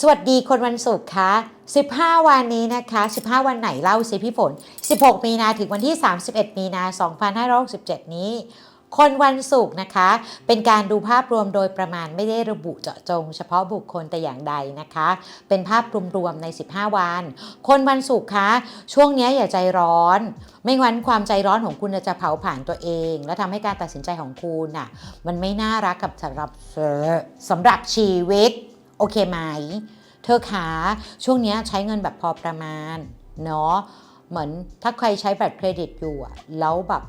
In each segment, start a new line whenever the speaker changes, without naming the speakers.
สวัสดีคนวันศุกร์ค่ะ 15 วันนี้นะคะ 15 วันไหนเล่าสิพี่ฝน 16 มีนาถึงวันที่ 31 มีนา2567 นี้ คนวันศุกร์นะคะ เป็นการดูภาพรวมโดยประมาณไม่ได้ระบุเจาะจง เฉพาะบุคคลแต่อย่างใดนะคะ เป็นภาพรวมๆใน 15 วัน คนวันศุกร์คะช่วงนี้อย่าใจร้อน ไม่งั้นความใจร้อนของคุณจะเผาผ่านตัวเอง และทำให้การตัดสินใจของคุณน่ะมันไม่น่ารักกับสำหรับสำหรับชีวิต โอเคไหม เธอขาช่วงนี้ใช้เงินแบบพอประมาณเนาะเหมือนถ้าใครใช้บัตรเครดิตอยู่อะแล้วแบบ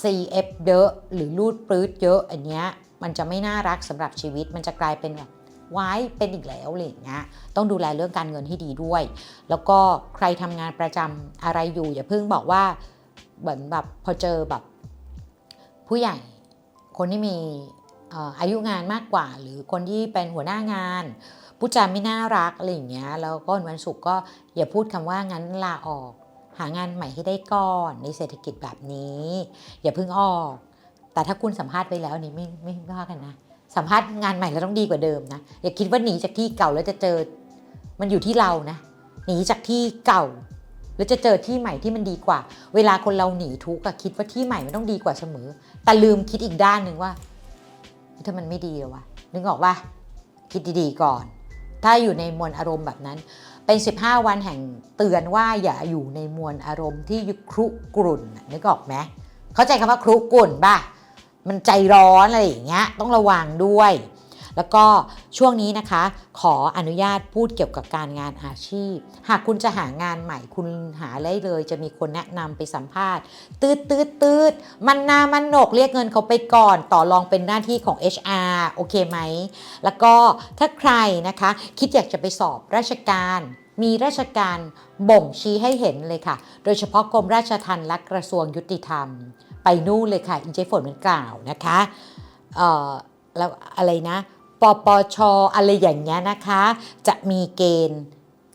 CF เยอะหรือรูดปลื้ดเยอะอันเนี้ยมันจะไม่น่ารักสำหรับชีวิตมันจะกลายเป็นแบบไว้เป็นอีกแล้วอะไรอย่างเงี้ยต้องดูแลเรื่องการเงินให้ดีด้วย แล้วก็ใครทำงานประจำอะไรอยู่อย่าเพิ่งบอกว่าเหมือนแบบพอเจอแบบผู้ใหญ่คนที่มี อายุงานมากกว่า หรือคนที่เป็นหัวหน้างานพูดจาไม่น่ารักอะไรอย่างเงี้ยแล้วก็วันศุกร์ก็อย่าพูดคำว่างั้นลาออก หางานใหม่ให้ได้ก่อนในเศรษฐกิจแบบนี้ อย่าเพิ่งออก แต่ถ้าคุณสัมภาษณ์ไปแล้วนี่ไม่ไม่ว่ากันนะสัมภาษณ์งานใหม่แล้วต้องดีกว่าเดิมนะอย่าคิดว่าหนีจากที่เก่าแล้วจะเจอมันอยู่ที่เรานะหนีจากที่เก่า แล้วจะเจอที่ใหม่ที่มันดีกว่า เวลาคนเราหนีทุกข์คิดว่าที่ใหม่มันต้องดีกว่าเสมอ แต่ลืมคิดอีกด้านหนึ่งว่า ถ้ามันไม่ดีเลยวะนึกออกว่าคิดดีๆก่อน ถ้าอยู่ในมวลอารมณ์แบบนั้น เป็น 15 วันแห่งเตือนว่าอย่าอยู่ในมวลอารมณ์ที่ครุกรุ่นนึกออกไหมเข้าใจคำว่าครุกรุ่นป่ะมันใจร้อนอะไรอย่างเงี้ยต้องระวังด้วย แล้วก็ช่วงนี้นะคะ ขออนุญาตพูดเกี่ยวกับการงานอาชีพ หากคุณจะหางานใหม่คุณหาได้เลย จะมีคนแนะนำไปสัมภาษณ์ ตืดตืดตืดมันนามันหนกเรียกเงินเขาไปก่อน ต่อรองเป็นหน้าที่ของ HR โอเคไหม แล้วก็ถ้าใครนะคะ คิดอยากจะไปสอบราชการมีราชการบ่งชี้ให้เห็นเลยค่ะ โดยเฉพาะกรมราชทัณฑ์และกระทรวงยุติธรรม ไปนู่นเลยค่ะ อินเจฝนมันกล่าวนะคะ เอ่อ แล้วอะไรนะ ปปชอะไรอย่างเงี้ยนะคะ จะมีเกณฑ์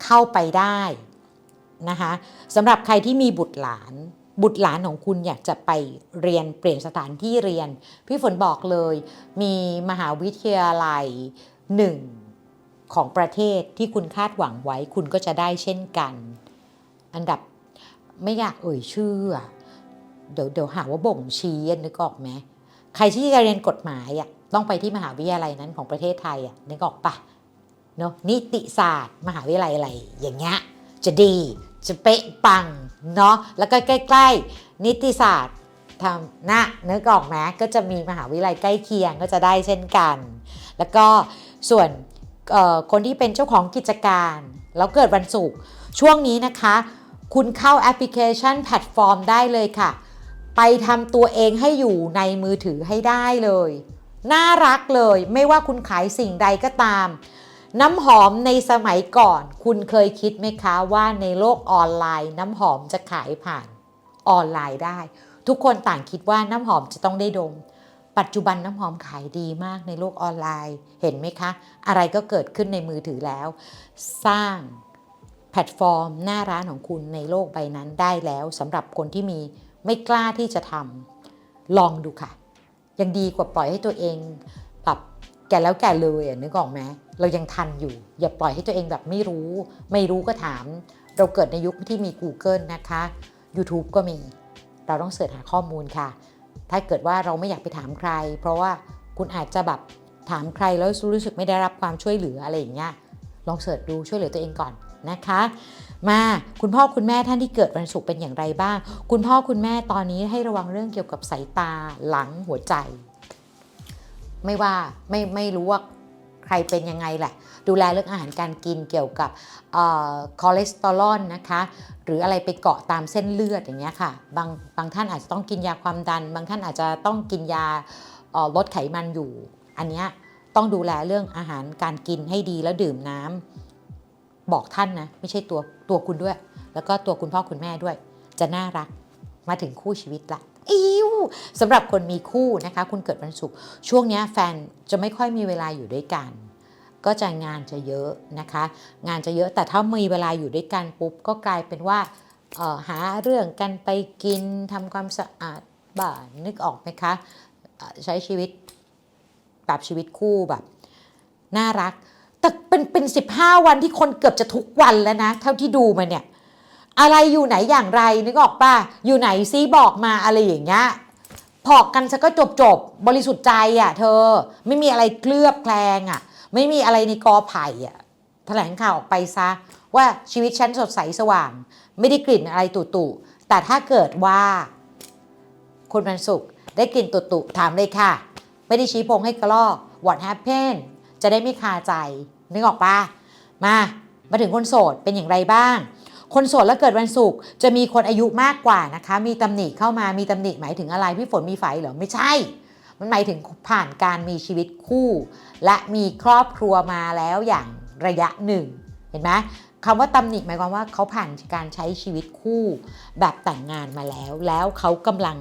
เข้าไปได้นะคะสำหรับใครที่มีบุตรหลาน บุตรหลานของคุณอยากจะไปเรียนเปลี่ยนสถานที่เรียน พี่ฝนบอกเลย มีมหาวิทยาลัยหนึ่งของประเทศที่คุณคาดหวังไว้คุณก็จะได้เช่นกัน อันดับไม่อยากเอ่ยชื่อ เดี๋ยวเดี๋ยวหาว่าบ่งชี้นึกออกไหมใครที่จะเรียนกฎหมายอะ ต้องไปที่มหาวิทยาลัยนั้นของประเทศไทยอะนึกออกปะเนาะนิติศาสตร์ มหาวิทยาลัยอะไรอย่างเงี้ยจะดีจะเป๊ะปังเนาะแล้วก็ใกล้ๆ นิติศาสตร์ทำนะนึกออกไหมก็จะมีมหาวิทยาลัยใกล้เคียงก็จะได้เช่นกัน แล้วก็ส่วนคนที่เป็นเจ้าของกิจการ แล้วเกิดวันศุกร์ช่วงนี้นะคะ คุณเข้าแอปพลิเคชันแพลตฟอร์มได้เลยค่ะ ไปทำตัวเองให้อยู่ในมือถือให้ได้เลย น่ารักเลย ไม่ว่าคุณขายสิ่งใดก็ตาม น้ำหอมในสมัยก่อน คุณเคยคิดไหมคะว่าในโลกออนไลน์ น้ำหอมจะขายผ่านออนไลน์ได้ ทุกคนต่างคิดว่าน้ำหอมจะต้องได้ดม ปัจจุบันน้ำหอมขายดีมากในโลกออนไลน์เห็นไหมคะ อะไรก็เกิดขึ้นในมือถือแล้ว สร้างแพลตฟอร์ม หน้าร้านของคุณในโลกใบนั้นได้แล้วสำหรับคนที่มีไม่กล้าที่จะทำลองดูค่ะ ยังดีกว่าปล่อยให้ตัวเองแบบแก่แล้วแก่เลยอะนึกออกไหมเรายังทันอยู่ อย่าปล่อยให้ตัวเองแบบไม่รู้ ไม่รู้ก็ถาม เราเกิดในยุคที่มี Google นะคะ YouTube ก็มี เราต้องเสิร์ชหาข้อมูลค่ะ ถ้าเกิดว่าเราไม่อยากไปถามใคร เพราะว่าคุณอาจจะแบบถามใครแล้วรู้สึกไม่ได้รับความช่วยเหลืออะไรอย่างเงี้ยลองเสิร์ชดูช่วยเหลือตัวเองก่อน นะคะ มาคุณพ่อคุณแม่ท่านที่เกิดวันศุกร์เป็นอย่างไรบ้าง คุณพ่อคุณแม่ตอนนี้ให้ระวังเรื่องเกี่ยวกับสายตาหลังหัวใจ ไม่ว่าไม่ไม่รู้ว่าใครเป็นยังไงแหละ ดูแลเรื่องอาหารการกินเกี่ยวกับคอเลสเตอรอลนะคะ หรืออะไรไปเกาะตามเส้นเลือดอย่างเงี้ยค่ะ บางบางท่านอาจจะต้องกินยาความดัน บางท่านอาจจะต้องกินยาลดไขมันอยู่ อันเนี้ยต้องดูแลเรื่องอาหารการกินให้ดีแล้วดื่มน้ำ บอกท่านนะ ไม่ใช่ตัวตัวคุณด้วย แล้วก็ตัวคุณพ่อคุณแม่ด้วย จะน่ารักมาถึงคู่ชีวิตละอิวสำหรับคนมีคู่นะคะ คุณเกิดวันศุกร์ช่วงนี้แฟนจะไม่ค่อยมีเวลาอยู่ด้วยกัน ก็จะงานจะเยอะนะคะ งานจะเยอะแต่ถ้ามีเวลาอยู่ด้วยกันปุ๊บก็กลายเป็นว่าหาเรื่องกันไปกินทำความสะอาดบ้านนึกออกไหมคะใช้ชีวิตแบบชีวิตคู่แบบน่ารัก แต่เป็นเป็นสิบห้าวันที่คนเกือบจะทุกวันแล้วนะ เท่าที่ดูมาเนี่ย อะไรอยู่ไหนอย่างไรนึกออกป่ะอยู่ไหนซีบอกมาอะไรอย่างเงี้ยพอกกันซะก็จบจบบริสุทธิ์ใจอะ เธอไม่มีอะไรเคลือบแคลงอะ ไม่มีอะไรในกอไผ่อะแถลงข่าวออกไปซะ ว่าชีวิตฉันสดใสสว่าง ไม่ได้กลิ่นอะไรตุ่ๆแต่ถ้าเกิดว่า คุณวันศุกได้กลิ่นตุ่ๆถามเลยค่ะ ไม่ได้ชี้พงให้กระลอก what happened จะได้ไม่คาใจ นึกออกปะมามาถึงคนโสดเป็นอย่างไรบ้าง คนโสดแล้วเกิดวันศุกร์จะมีคนอายุมากกว่านะคะ มีตำหนิเข้ามามีตำหนิหมายถึงอะไรพี่ฝนมีไฟเหรอไม่ใช่ มันหมายถึงผ่านการมีชีวิตคู่ และมีครอบครัวมาแล้วอย่างระยะหนึ่ง เห็นไหมคำว่าตำหนิหมายความว่าเขาผ่านการใช้ชีวิตคู่ แบบแต่งงานมาแล้ว แล้วเขากำลัง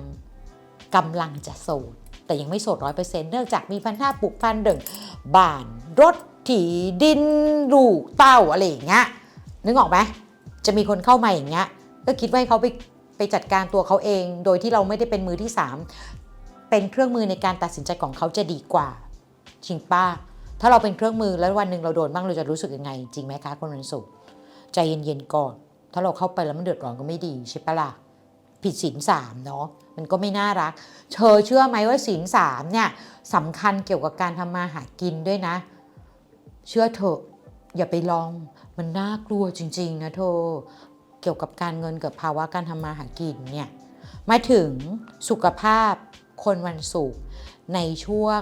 กำลังจะโสดแต่ยังไม่โสดร้อยเปอร์เซ็นต์เนื่องจากมีพันธะปลูกพันเดิงบ้านรถ ถี่ดินลูกเต้าอะไรอย่างเงี้ยนึกออกไหมจะมีคนเข้ามาอย่างเงี้ยก็คิดว่าให้เขาไปไปจัดการตัวเขาเอง โดยที่เราไม่ได้เป็นมือที่สามเป็นเครื่องมือในการตัดสินใจของเขาจะดีกว่าจริงป้า ถ้าเราเป็นเครื่องมือแล้ววันหนึ่งเราโดนบ้างเราจะรู้สึกยังไง จริงไหมคะคนวันศุกร์ใจเย็นๆก่อน ถ้าเราเข้าไปแล้วมันเดือดร้อนก็ไม่ดีใช่ปะล่ะผิดศีลสามเนาะมันก็ไม่น่ารัก เธอเชื่อไหมว่าศีลสามเนี่ยสำคัญเกี่ยวกับการทำมาหากินด้วยนะ เชื่อเถอะ อย่าไปลอง มันน่ากลัวจริง ๆ นะเธอ เกี่ยวกับการเงินกับภาวะการทำมาหากินเนี่ย มาถึงสุขภาพคนวันศุกร์ในช่วง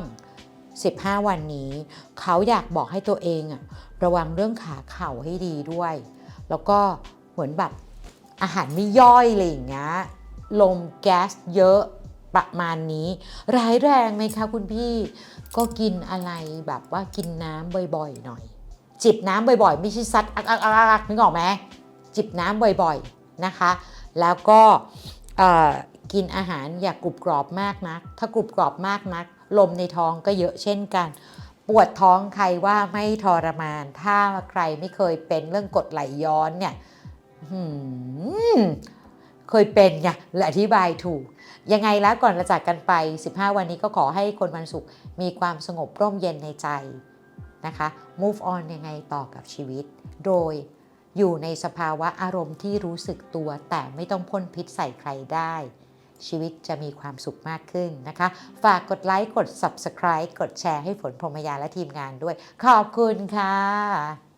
15 วันนี้ เขาอยากบอกให้ตัวเองอะระวังเรื่องขาเข่าให้ดีด้วย แล้วก็เหมือนแบบอาหารไม่ย่อยอะไรอย่างเงี้ย ลมแก๊สเยอะ ประมาณนี้ ร้ายแรงไหมคะคุณพี่ ก็กินอะไรแบบว่ากินน้ำบ่อยๆหน่อย จิบน้ำบ่อยๆ ไม่ใช่ซัดอักอักอักอักนึกออกไหมจิบน้ำบ่อยๆนะคะ แล้วก็กินอาหารอย่ากกรุบกรอบมากนัก ถ้ากรุบกรอบมากนัก ลมในท้องก็เยอะเช่นกัน ปวดท้องใครว่าไม่ทรมาน ถ้าใครไม่เคยเป็นเรื่องกดไหลย้อนเนี่ย เคยเป็นไงและอธิบายถูก ยังไงแล้วก่อนจะจากกันไป 15 วันนี้ก็ขอให้คนวันศุกร์มีความสงบร่มเย็นในใจนะคะ move on ยังไงต่อกับชีวิต โดยอยู่ในสภาวะอารมณ์ที่รู้สึกตัว แต่ไม่ต้องพ่นพิษใส่ใครได้ ชีวิตจะมีความสุขมากขึ้นนะคะ ฝากกดไลค์ กด subscribe กดแชร์ให้ฝนพรหมยาและทีมงานด้วย ขอบคุณค่ะ